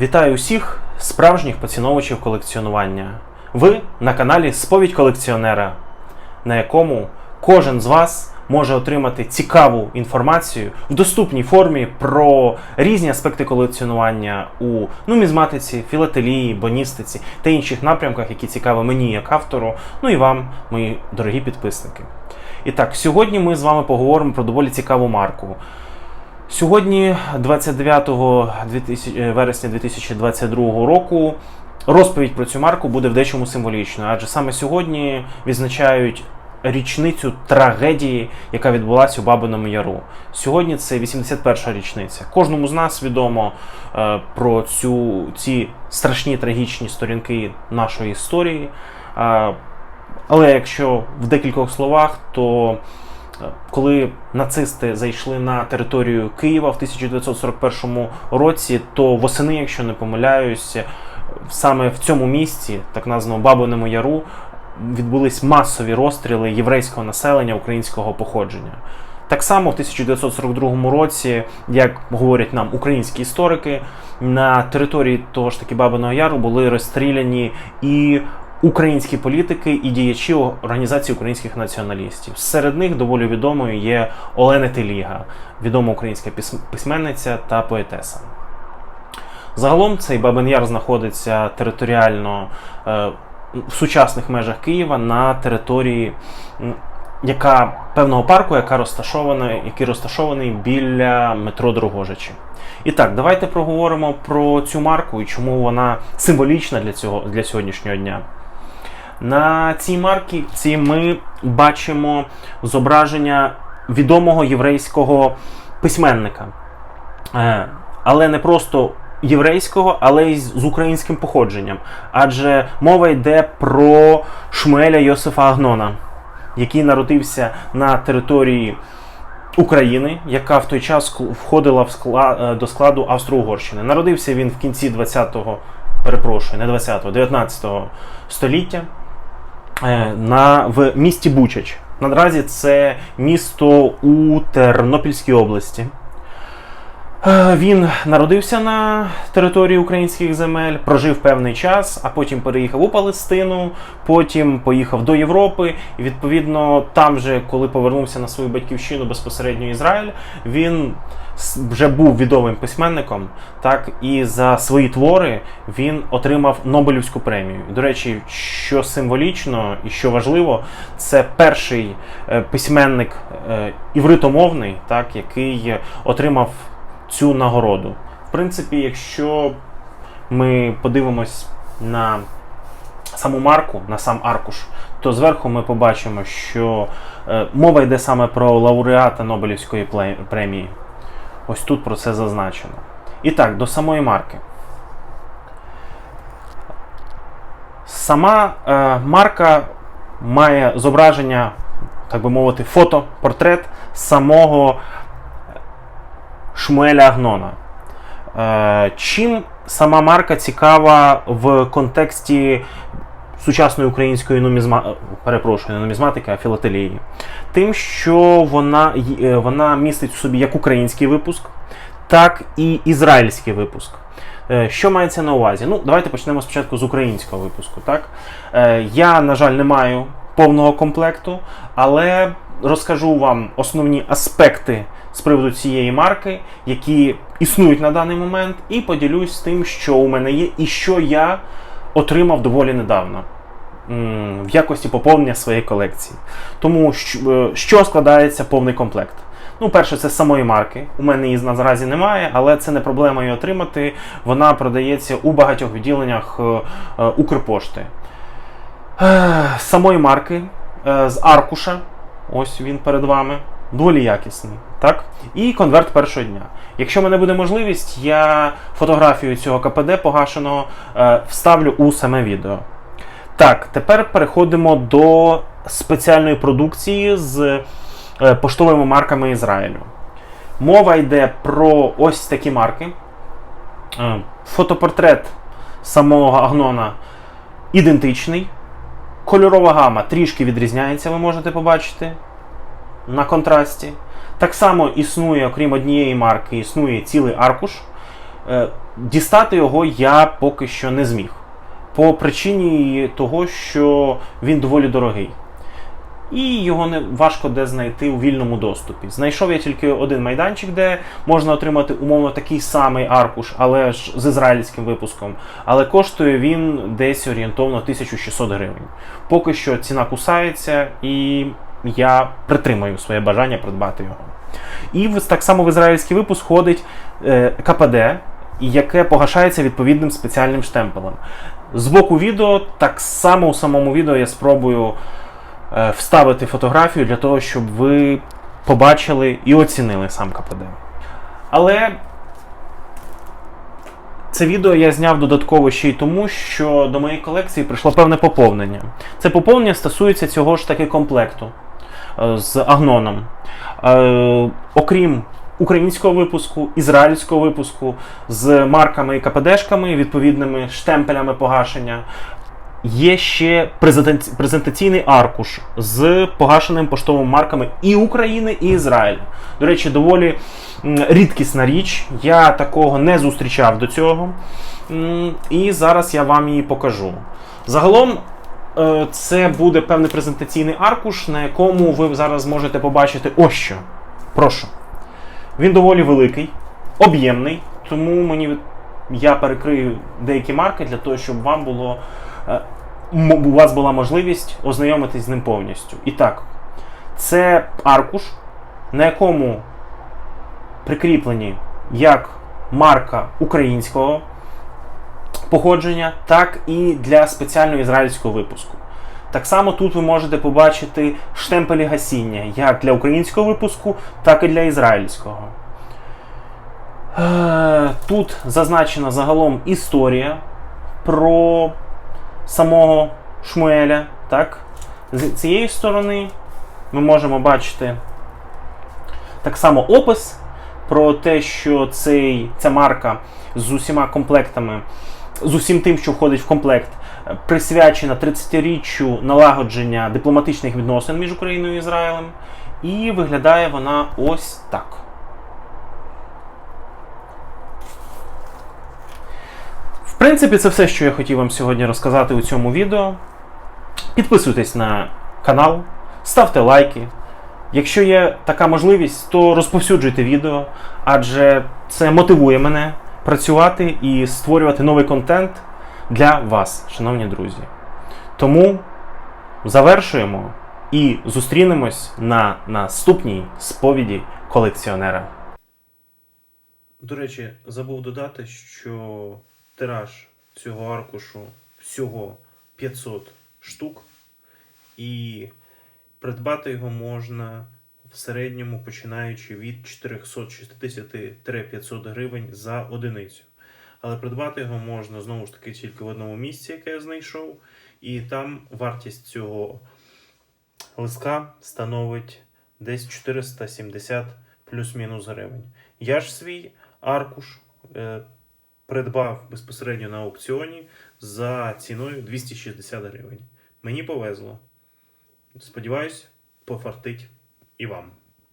Вітаю усіх справжніх поціновувачів колекціонування. Ви на каналі Сповідь колекціонера, на якому кожен з вас може отримати цікаву інформацію в доступній формі про різні аспекти колекціонування у нумізматиці, філателії, боністиці та інших напрямках, які цікаві мені як автору, ну і вам, мої дорогі підписники. І так, сьогодні ми з вами поговоримо про доволі цікаву марку. Сьогодні, 29 2000 вересня 2022 року, розповідь про цю марку буде в дечому символічною, адже саме сьогодні відзначають річницю трагедії, яка відбулася у Бабиному Яру. Сьогодні це 81-ша річниця. Кожному з нас відомо е, про цю, ці страшні трагічні сторінки нашої історії. Е, але якщо в декількох словах, то е, коли нацисти зайшли на територію Києва в 1941 році, то восени, якщо не помиляюсь, саме в цьому місці, так названому Бабиному Яру, відбулись масові розстріли єврейського населення українського походження. Так само в 1942 році, як говорять нам українські історики, на території того ж таки Бабиного Яру були розстріляні і українські політики і діячі організації українських націоналістів. Серед них доволі відомою є Олена Теліга, відома українська письм- письменниця та поетеса. Загалом цей Бабин Яр знаходиться територіально е, в сучасних межах Києва на території яка певного парку, яка розташована, який розташований біля метро Дрогожичі. І так, давайте проговоримо про цю марку і чому вона символічна для цього для сьогоднішнього дня. На цій марці ми бачимо зображення відомого єврейського письменника. Е, Але не просто єврейського, але й з українським походженням. Адже мова йде про Шмуеля Йосифа Агнона, який народився на території України, яка в той час входила в скла- е, до складу Австро-Угорщини. Народився він в кінці 20-го, перепрошую, не 20-го, 19-го століття на, в місті Бучач. Наразі це місто у Тернопільській області. Е, Він народився на території українських земель, прожив певний час, а потім переїхав у Палестину, потім поїхав до Європи. І відповідно, там же, коли повернувся на свою батьківщину безпосередньо Ізраїль, він вже був відомим письменником. Так і за свої твори він отримав Нобелівську премію. До речі, що символічно і що важливо, це перший е, письменник е, івритомовний, так, який отримав цю нагороду. В принципі, якщо ми подивимось на саму марку, на сам аркуш, то зверху ми побачимо, що е, мова йде саме про лауреата Нобелівської премії. Ось тут про це зазначено. І так, до самої марки. Сама е, марка має зображення, так би мовити, фото, портрет самого Шмуеля Агнона. Е, чим сама марка цікава в контексті сучасної української нумізма... е, перепрошую, не нумізматики, а філателії? Тим, що вона, е, вона містить в собі як український випуск, так і ізраїльський випуск. Що мається на увазі? Ну, давайте почнемо спочатку з українського випуску. Так? Я, на жаль, не маю повного комплекту, але розкажу вам основні аспекти з приводу цієї марки, які існують на даний момент, і поділюсь тим, що у мене є, і що я отримав доволі недавно в якості поповнення своєї колекції. Тому що, е, що складається повний комплект? Ну, перше, це з самої марки. У мене її наразі немає, але це не проблема її отримати. Вона продається у багатьох відділеннях е, е, Укрпошти. З самої марки, з аркуша, ось він перед вами, доволі якісний. Так? І конверт першого дня. Якщо в мене буде можливість, я фотографію цього КПД погашеного е, вставлю у саме відео. Так, тепер переходимо до спеціальної продукції з е, поштовими марками Ізраїлю. Мова йде про ось такі марки. Е, Фотопортрет самого Агнона ідентичний. Кольорова гама трішки відрізняється, ви можете побачити на контрасті. Так само існує, окрім однієї марки, існує цілий аркуш Е, Дістати його я поки що не зміг. По причині того, що він доволі дорогий. І його не важко де знайти у вільному доступі. Знайшов я тільки один майданчик, де можна отримати умовно такий самий аркуш, але ж з ізраїльським випуском. Але коштує він десь орієнтовно 1600 гривень. Поки що ціна кусається, і я притримаю своє бажання придбати його. І так само в ізраїльський випуск входить е, КПД, яке погашається відповідним спеціальним штемпелем. З боку відео, так само у самому відео я спробую е, вставити фотографію для того, щоб ви побачили і оцінили сам КПД. Але це відео я зняв додатково ще й тому, що до моєї колекції прийшло певне поповнення. Це поповнення стосується цього ж таки комплекту з агноном. Е, окрім українського випуску, ізраїльського випуску з марками і КПДшками, відповідними штемпелями погашення. Є ще презентаційний аркуш з погашеними поштовими марками і України, і Ізраїлю. До речі, доволі рідкісна річ. Я такого не зустрічав до цього. І зараз я вам її покажу. Загалом, е, це буде певний презентаційний аркуш, на якому ви зараз можете побачити ось що. Прошу. Він доволі великий, об'ємний, тому мені я перекрию деякі марки для того, щоб вам було. е, у вас була можливість ознайомитись з ним повністю. І так, це аркуш, на якому прикріплені як марка українського походження, так і для спеціального ізраїльського випуску. Так само тут ви можете побачити штемпелі гасіння як для українського випуску, так і для ізраїльського. Е, Тут зазначена загалом історія про самого Шмуеля. Так? З цієї сторони ми можемо бачити так само опис про те, що цей, ця марка з усіма комплектами, з усім тим, що входить в комплект, е, присвячена 30-річчю налагодження дипломатичних відносин між Україною і Ізраїлем. І виглядає вона ось так. В принципі, це все, що я хотів вам сьогодні розказати у цьому відео. Підписуйтесь на канал, ставте лайки. Якщо є така можливість, то розповсюджуйте відео, адже це мотивує мене працювати і створювати новий контент для вас, шановні друзі. Тому завершуємо і зустрінемось на наступній сповіді колекціонера. До речі, забув додати, що тираж цього аркушу всього 500 штук, і придбати його можна в середньому починаючи від 460-500 гривень за одиницю. Але придбати його можна знову ж таки тільки в одному місці, яке я знайшов, і там вартість цього листка становить десь 470 плюс-мінус гривень. Я ж свій аркуш е, придбав безпосередньо на аукціоні за ціною 260 гривень. Мені повезло. Сподіваюсь, пофартить і вам.